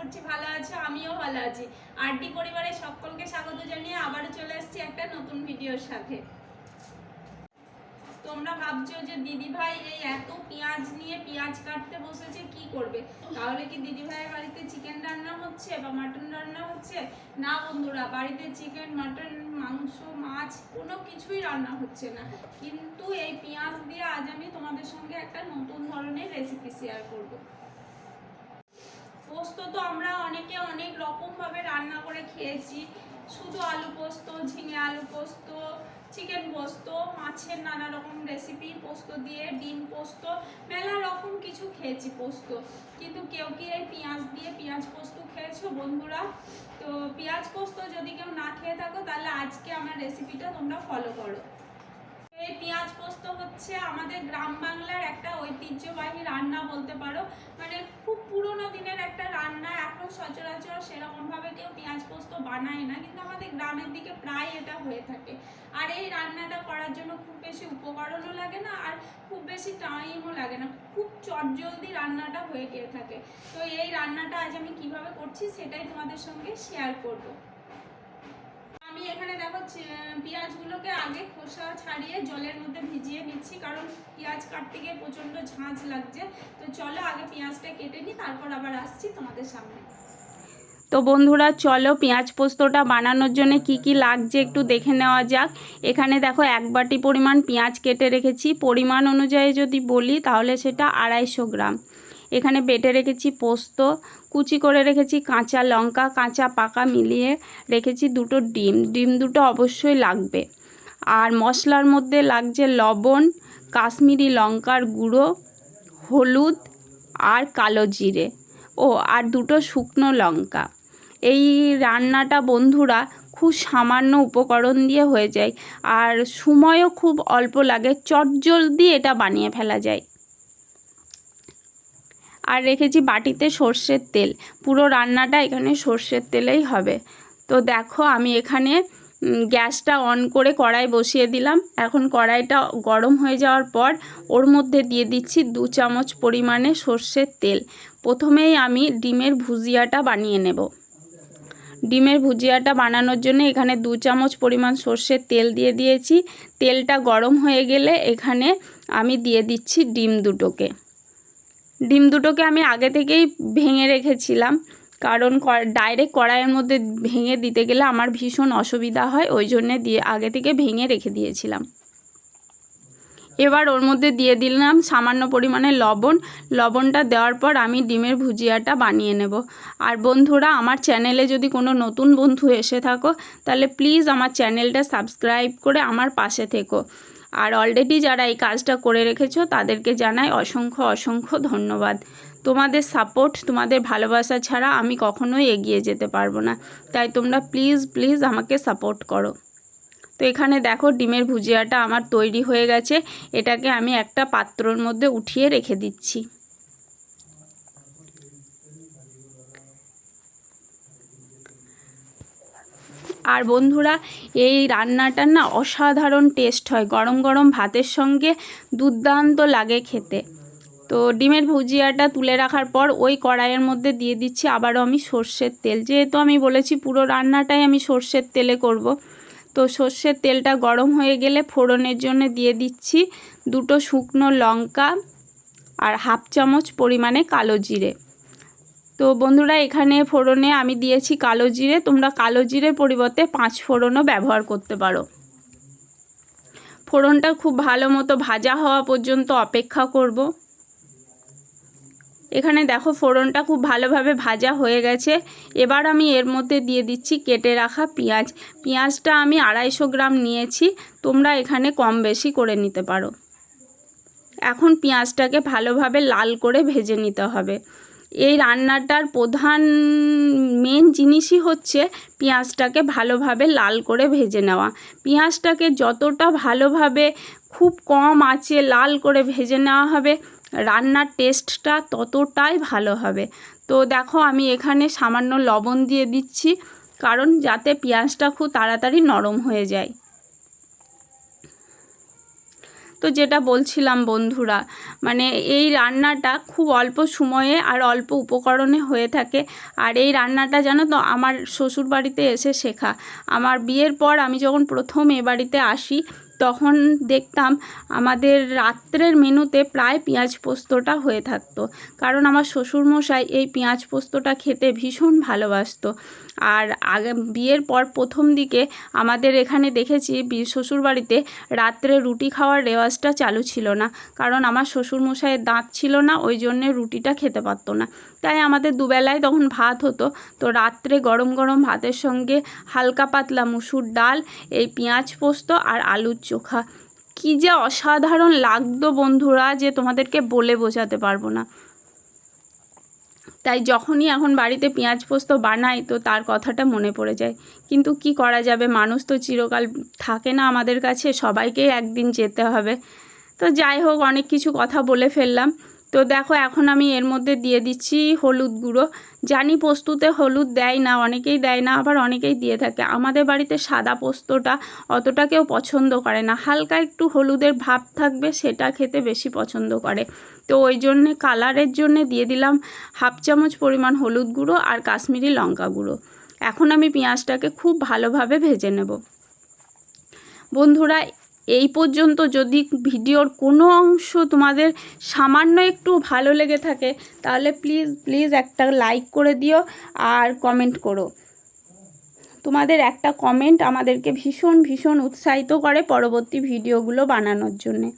করছি, ভালো আছো? আমিও ভালো আছি। আরডি পরিবারের সকলকে স্বাগত জানিয়ে আবারও চলে এসেছি একটা নতুন ভিডিওর সাথে। তোমরা ভাবছ যে দিদি ভাই এই এত পেঁয়াজ নিয়ে পেঁয়াজ কাটতে বসেছে, কি করবে? তাহলে কি দিদি ভাইয়ের বাড়িতে চিকেন রান্না হচ্ছে বা মাটন রান্না হচ্ছে? না বন্ধুরা, বাড়িতে চিকেন মাটন মাংস, মাছ কোনো কিছুই রান্না হচ্ছে না। কিন্তু এই পেঁয়াজ দিয়ে আজ আমি তোমাদের সঙ্গে একটা নতুন ধরনের রেসিপি শেয়ার করব। পোস্ত তো আমরা অনেকে অনেক রকম ভাবে রান্না করে খেয়েছি। শুধু আলু পোস্ত, ঝিঙে আলু পোস্ত, চিকেন পোস্ত, মাছের নানা রকম রেসিপি পোস্ত দিয়ে, ডিম পোস্ত মেলা রকম কিছু খেয়েছি পোস্ত। কিন্তু কেউ কি এই পেঁয়াজ দিয়ে পেঁয়াজ পোস্ত খেয়েছো বন্ধুরা? তো পেঁয়াজ পোস্ত যদি কেউ না খেয়ে থাকো, তাহলে আজকে আমার রেসিপিটা তোমরা ফলো করো। এই পেঁয়াজ পোস্ত হচ্ছে আমাদের গ্রাম ঐতিহ্যবাহী রান্না বলতে পারো। মানে খুব পুরোনো দিনের একটা রান্না, এখন সচরাচর সেরকমভাবে কেউ পেঁয়াজ পোস্ত বানায় না, কিন্তু আমাদের গ্রামের দিকে প্রায় এটা হয়ে থাকে। আর এই রান্নাটা করার জন্য খুব বেশি উপকরণও লাগে না, আর খুব বেশি টাইমও লাগে না। খুব চটজলদি রান্নাটা হয়ে গিয়ে থাকে। তো এই রান্নাটা আজ আমি কীভাবে করছি সেটাই তোমাদের সঙ্গে শেয়ার করব। আমি এখানে দেখো পেঁয়াজগুলোকে আগে খোসা ছাড়িয়ে জলের মধ্যে ভিজিয়ে নিচ্ছি, কারণ পেঁয়াজ কাটতে গিয়ে প্রচণ্ড ঝাঁঝ লাগছে। তো চলো আগে পেঁয়াজটা কেটে নিই, তারপর আবার আসছি তোমাদের সামনে। তো বন্ধুরা, চলো পেঁয়াজ পোস্তটা বানানোর জন্য কি কি লাগছে একটু দেখে নেওয়া যাক। এখানে দেখো, এক বাটি পরিমাণ পেঁয়াজ কেটে রেখেছি। পরিমাণ অনুযায়ী যদি বলি, তাহলে সেটা আড়াইশো গ্রাম। এখানে বেটে রেখেছি পোস্ত, কুচি করে রেখেছি কাঁচা লঙ্কা, কাঁচা পাকা মিলিয়ে রেখেছি দুটো ডিম। ডিম দুটো অবশ্যই লাগবে। আর মশলার মধ্যে লাগছে লবণ, কাশ্মীরি লঙ্কার গুঁড়ো, হলুদ আর কালো জিরে। ও, আর দুটো শুকনো লঙ্কা। এই রান্নাটা বন্ধুরা খুব সামান্য উপকরণ দিয়ে হয়ে যায়। আর সময়ও খুব অল্প লাগে, চটজলদি এটা বানিয়ে ফেলা যায়। আর রেখেছি বাটিতে সর্ষের তেল। পুরো রান্নাটা এখানে সর্ষের তেলেই হবে। তো দেখো আমি এখানে গ্যাসটা অন করে কড়াই বসিয়ে দিলাম। এখন কড়াইটা গরম হয়ে যাওয়ার পর ওর মধ্যে দিয়ে দিচ্ছি দু চামচ পরিমাণে সর্ষের তেল। প্রথমেই আমি ডিমের ভুজিয়াটা বানিয়ে নেব। ডিমের ভুজিয়াটা বানানোর জন্য এখানে দু চামচ পরিমাণ সর্ষের তেল দিয়ে দিয়েছি। তেলটা গরম হয়ে গেলে এখানে আমি দিয়ে দিচ্ছি ডিম দুটোকে। ডিম দুটোকে আমি আগে থেকেই ভেঙে রেখেছিলাম। কারণ ডাইরেক্ট কড়াইয়ের মধ্যে ভেঙে দিতে গেলে আমার ভীষণ অসুবিধা হয়, ওই জন্যে দিয়ে আগে থেকে ভেঙে রেখে দিয়েছিলাম। এবার ওর মধ্যে দিয়ে দিলাম সামান্য পরিমাণে লবণ। লবণটা দেওয়ার পর আমি ডিমের ভুজিয়াটা বানিয়ে নেব। আর বন্ধুরা, আমার চ্যানেলে যদি কোনো নতুন বন্ধু এসে থাকো, তাহলে প্লিজ আমার চ্যানেলটা সাবস্ক্রাইব করে আমার পাশে থেকো। আর অলরেডি যারা এই কাজটা করে রেখেছো, তাদেরকে জানাই অসংখ্য অসংখ্য ধন্যবাদ। তোমাদের সাপোর্ট তোমাদের ভালোবাসা ছাড়া আমি কখনোই এগিয়ে যেতে পারব না। তাই তোমরা প্লিজ প্লিজ আমাকে সাপোর্ট করো। তো এখানে দেখো ডিমের ভুজিয়াটা আমার তৈরি হয়ে গেছে। এটাকে আমি একটা পাত্রর মধ্যে উঠিয়ে রেখে দিচ্ছি। আর বন্ধুরা, এই রান্নাটার না অসাধারণ টেস্ট হয়। গরম গরম ভাতের সঙ্গে দুর্দান্ত লাগে খেতে। তো ডিমের ভুজিয়াটা তুলে রাখার পর ওই কড়াইয়ের মধ্যে দিয়ে দিচ্ছি আবারও আমি সর্ষের তেল। যেহেতু আমি বলেছি পুরো রান্নাটাই আমি সর্ষের তেলে করব, তো সর্ষের তেলটা গরম হয়ে গেলে ফোড়নের জন্য দিয়ে দিচ্ছি দুটো শুকনো লঙ্কা আর হাফ চামচ পরিমাণে কালো জিরে। তো বন্ধুরা, এখানে ফোড়নে আমি দিয়েছি কালো জিরে। তোমরা কালো জিরের পরিবর্তে পাঁচ ফোড়নও ব্যবহার করতে পারো। ফোড়নটা খুব ভালো মতো ভাজা হওয়া পর্যন্ত অপেক্ষা করব। এখানে দেখো, ফোড়নটা খুব ভালোভাবে ভাজা হয়ে গেছে। এবার আমি এর মধ্যে দিয়ে দিচ্ছি কেটে রাখা পেঁয়াজ। পেঁয়াজটা আমি আড়াইশো গ্রাম নিয়েছি। তোমরা এখানে কম বেশি করে নিতে পারো। এখন পেঁয়াজটাকে ভালোভাবে লাল করে ভেজে নিতে হবে। এই রান্নাটার প্রধান মেন জিনিসই হচ্ছে পেঁয়াজটাকে ভালোভাবে লাল করে ভেজে নেওয়া। পেঁয়াজটাকে যতটা ভালোভাবে খুব কম আঁচে লাল করে ভেজে নেওয়া হবে, রান্নার টেস্টটা ততটাই ভালো হবে। তো দেখো, আমি এখানে সামান্য লবণ দিয়ে দিচ্ছি, কারণ যাতে পেঁয়াজটা খুব তাড়াতাড়ি নরম হয়ে যায়। তো যেটা বলছিলাম বন্ধুরা মানে এই রান্নাটা খুব অল্প সময়ে আর অল্প উপকরণে হয়ে থাকে। আর এই রান্নাটা জানো তো, আমার শ্বশুর বাড়িতে এসে শেখা। আমার বিয়ের পর আমি যখন প্রথম এ বাড়িতে আসি, তখন দেখতাম আমাদের রাত্রের মেনুতে প্রায় পেঁয়াজ পোস্তটা হয়ে থাকতো। কারণ আমার শ্বশুরমশাই এই পেঁয়াজ পোস্তটা খেতে ভীষণ ভালোবাসতো। আর আগে বিয়ের পর প্রথম দিকে আমাদের এখানে দেখেছি শ্বশুরবাড়িতে রাত্রে রুটি খাওয়ার রেওয়াজটা চালু ছিল না। কারণ আমার শ্বশুরমশাইয়ের দাঁত ছিল না, ওই জন্যে রুটিটা খেতে পারতো না। তাই আমাদের দুবেলায় তখন ভাত হতো। তো রাত্রে গরম গরম ভাতের সঙ্গে হালকা পাতলা মুসুর ডাল, এই পেঁয়াজ পোস্ত আর আলুর চোখা। কী যে অসাধারণ লাগতো বন্ধুরা, যে তোমাদেরকে বলে বোঝাতে পারব না। তাই যখনই এখন বাড়িতে পেঁয়াজ পোস্ত বানাই তো তার কথাটা মনে পড়ে যায়। কিন্তু কি করা যাবে? মানুষ তো চিরকাল থাকে না আমাদের কাছে, সবাইকেই একদিন যেতে হবে। তো যাই হোক, অনেক কিছু কথা বলে ফেললাম। তো দেখো, এখন আমি এর মধ্যে দিয়ে দিচ্ছি হলুদ গুঁড়ো। জানি পোস্তুতে হলুদ দেয় না, অনেকেই দেয় না, আবার অনেকেই দিয়ে থাকে। আমাদের বাড়িতে সাদা পোস্তটা অতটা কেউ পছন্দ করে না। হালকা একটু হলুদের ভাব থাকবে, সেটা খেতে বেশি পছন্দ করে। তো ওই জন্যে কালারের জন্যে দিয়ে দিলাম হাফ চামচ পরিমাণ হলুদ গুঁড়ো আর কাশ্মীরি লঙ্কা গুঁড়ো। এখন আমি পেঁয়াজটাকে খুব ভালোভাবে ভেজে নেব। বন্ধুরা, এই পর্যন্ত যদি ভিডিওর কোনো অংশ তোমাদের সামান্য একটু ভালো লেগে থাকে, তাহলে প্লিজ প্লিজ একটা লাইক করে দিও আর কমেন্ট করো। তোমাদের একটা কমেন্ট আমাদেরকে ভীষণ ভীষণ উৎসাহিত করে পরবর্তী ভিডিওগুলো বানানোর জন্যে।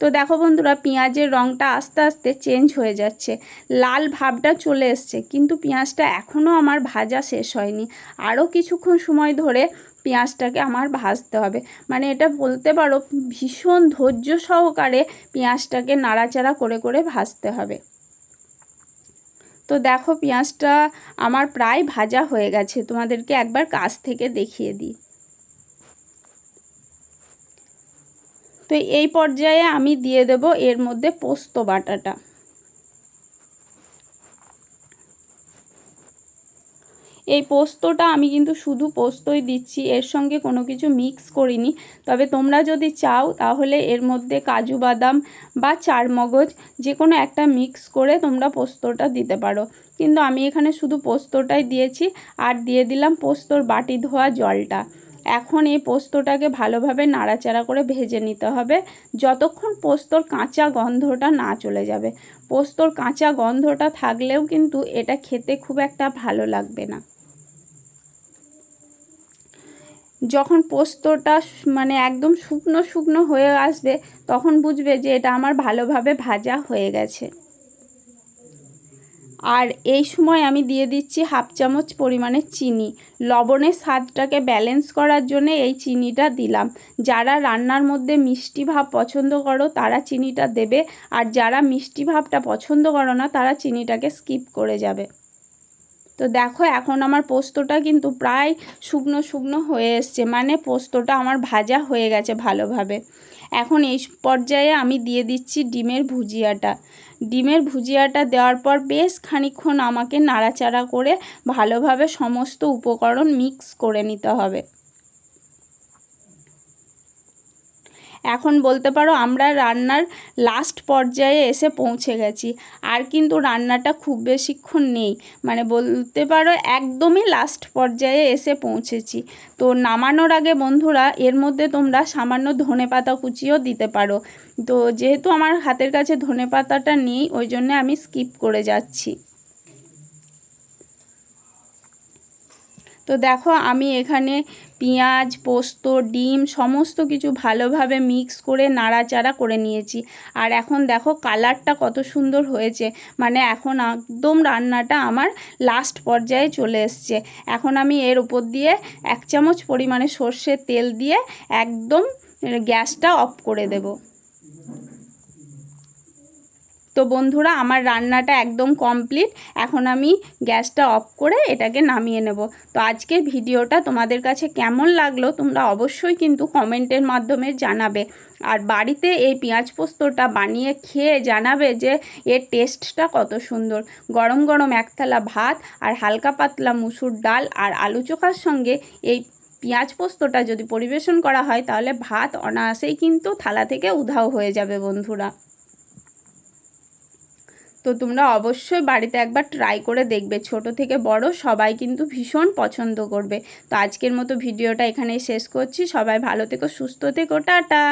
তো দেখো বন্ধুরা, পেঁয়াজের রঙটা আস্তে আস্তে চেঞ্জ হয়ে যাচ্ছে। লাল ভাবটা চলে এসছে, কিন্তু পেঁয়াজটা এখনও আমার ভাজা শেষ হয়নি। আরও কিছুক্ষণ সময় ধরে পেঁয়াজটাকে আমার ভাজতে হবে। মানে এটা বলতে পারো, ভীষণ ধৈর্য সহকারে পেঁয়াজটাকে নাড়াচাড়া করে করে ভাজতে হবে। তো দেখো পেঁয়াজটা আমার প্রায় ভাজা হয়ে গেছে। তোমাদেরকে একবার কাছ থেকে দেখিয়ে দিই। তো এই পর্যায়ে আমি দিয়ে দেব এর মধ্যে পোস্ত বাটাটা। এই পোস্তটা আমি কিন্তু শুধু পোস্তই দিচ্ছি, এর সঙ্গে কোনো কিছু মিক্স করিনি। তবে তোমরা যদি চাও, তাহলে এর মধ্যে কাজু বাদাম বা চারমগজ যে কোনো একটা মিক্স করে তোমরা পোস্তটা দিতে পারো। কিন্তু আমি এখানে শুধু পোস্তটাই দিয়েছি, আর দিয়ে দিলাম পোস্তর বাটি ধোয়া জলটা। এখন এই পোস্তটাকে ভালোভাবে নাড়াচাড়া করে ভেজে নিতে হবে। যতক্ষণ পোস্তর কাঁচা গন্ধটা না চলে যাবে। পোস্তর কাঁচা গন্ধটা থাকলেও কিন্তু এটা খেতে খুব একটা ভালো লাগবে না। যখন পোস্তটা মানে একদম শুকনো শুকনো হয়ে আসবে, তখন বুঝবে যে এটা আমার ভালোভাবে ভাজা হয়ে গেছে। আর এই সময় আমি দিয়ে দিচ্ছি হাফ চামচ পরিমাণে চিনি। লবণের স্বাদটাকে ব্যালেন্স করার জন্য এই চিনিটা দিলাম। যারা রান্নার মধ্যে মিষ্টি ভাব পছন্দ করো, তারা চিনিটা দেবে। আর যারা মিষ্টি ভাবটা পছন্দ করো না, তারা চিনিটাকে স্কিপ করে যাবে। তো দেখো, এখন আমার পোস্তটা কিন্তু প্রায় শুকনো শুকনো হয়ে এসছে। মানে পোস্তটা আমার ভাজা হয়ে গেছে ভালোভাবে। এখন এই পর্যায়ে আমি দিয়ে দিচ্ছি ডিমের ভুজিয়াটা। ডিমের ভুজিয়াটা দেওয়ার পর বেশ খানিক্ষণ আমাকে নাড়াচাড়া করে ভালোভাবে সমস্ত উপকরণ মিক্স করে নিতে হবে। এখন বলতে পারো আমরা রান্নার লাস্ট পর্যায়ে এসে পৌঁছে গেছি। আর কিন্তু রান্নাটা খুব বেশিক্ষণ নেই। মানে বলতে পারো একদমই লাস্ট পর্যায়ে এসে পৌঁছেছি। তো নামানোর আগে বন্ধুরা, এর মধ্যে তোমরা সামান্য ধনে পাতা কুচিও দিতে পারো। তো যেহেতু আমার হাতের কাছে ধনে পাতাটা নেই, ওই জন্য আমি স্কিপ করে যাচ্ছি। তো দেখো আমি এখানে পেঁয়াজ, পোস্ত, ডিম সমস্ত কিছু ভালোভাবে মিক্স করে নাড়াচাড়া করে নিয়েছি। আর এখন দেখো কালারটা কত সুন্দর হয়েছে। মানে এখন একদম রান্নাটা আমার লাস্ট পর্যায়ে চলে এসছে। এখন আমি এর উপর দিয়ে এক চামচ পরিমাণে সর্ষের তেল দিয়ে একদম গ্যাসটা অফ করে দেবো। তো বন্ধুরা, আমার রান্নাটা একদম কমপ্লিট এখন আমি গ্যাসটা অফ করে এটাকে নামিয়ে নেব। তো আজকের ভিডিওটা তোমাদের কাছে কেমন লাগল তোমরা অবশ্যই কিন্তু কমেন্টের মাধ্যমে জানাবে। আর বাড়িতে এই পেঁয়াজ পোস্তটা বানিয়ে খেয়ে জানাবে যে এর টেস্টটা কত সুন্দর। গরম গরম এক থালা ভাত আর হালকা পাতলা মুসুর ডাল আর আলু চোখার সঙ্গে এই পেঁয়াজ পোস্তটা যদি পরিবেশন করা হয়, তাহলে ভাত অনায়াসেই কিন্তু থালা থেকে উধাও হয়ে যাবে বন্ধুরা। তো তোমরা অবশ্যই বাড়িতে একবার ট্রাই করে দেখবে। ছোট থেকে বড় সবাই কিন্তু ভীষণ পছন্দ করবে। তো আজকের মতো ভিডিওটা এখানেই শেষ করছি। সবাই ভালো থেকো, সুস্থ থেকো, টাটা।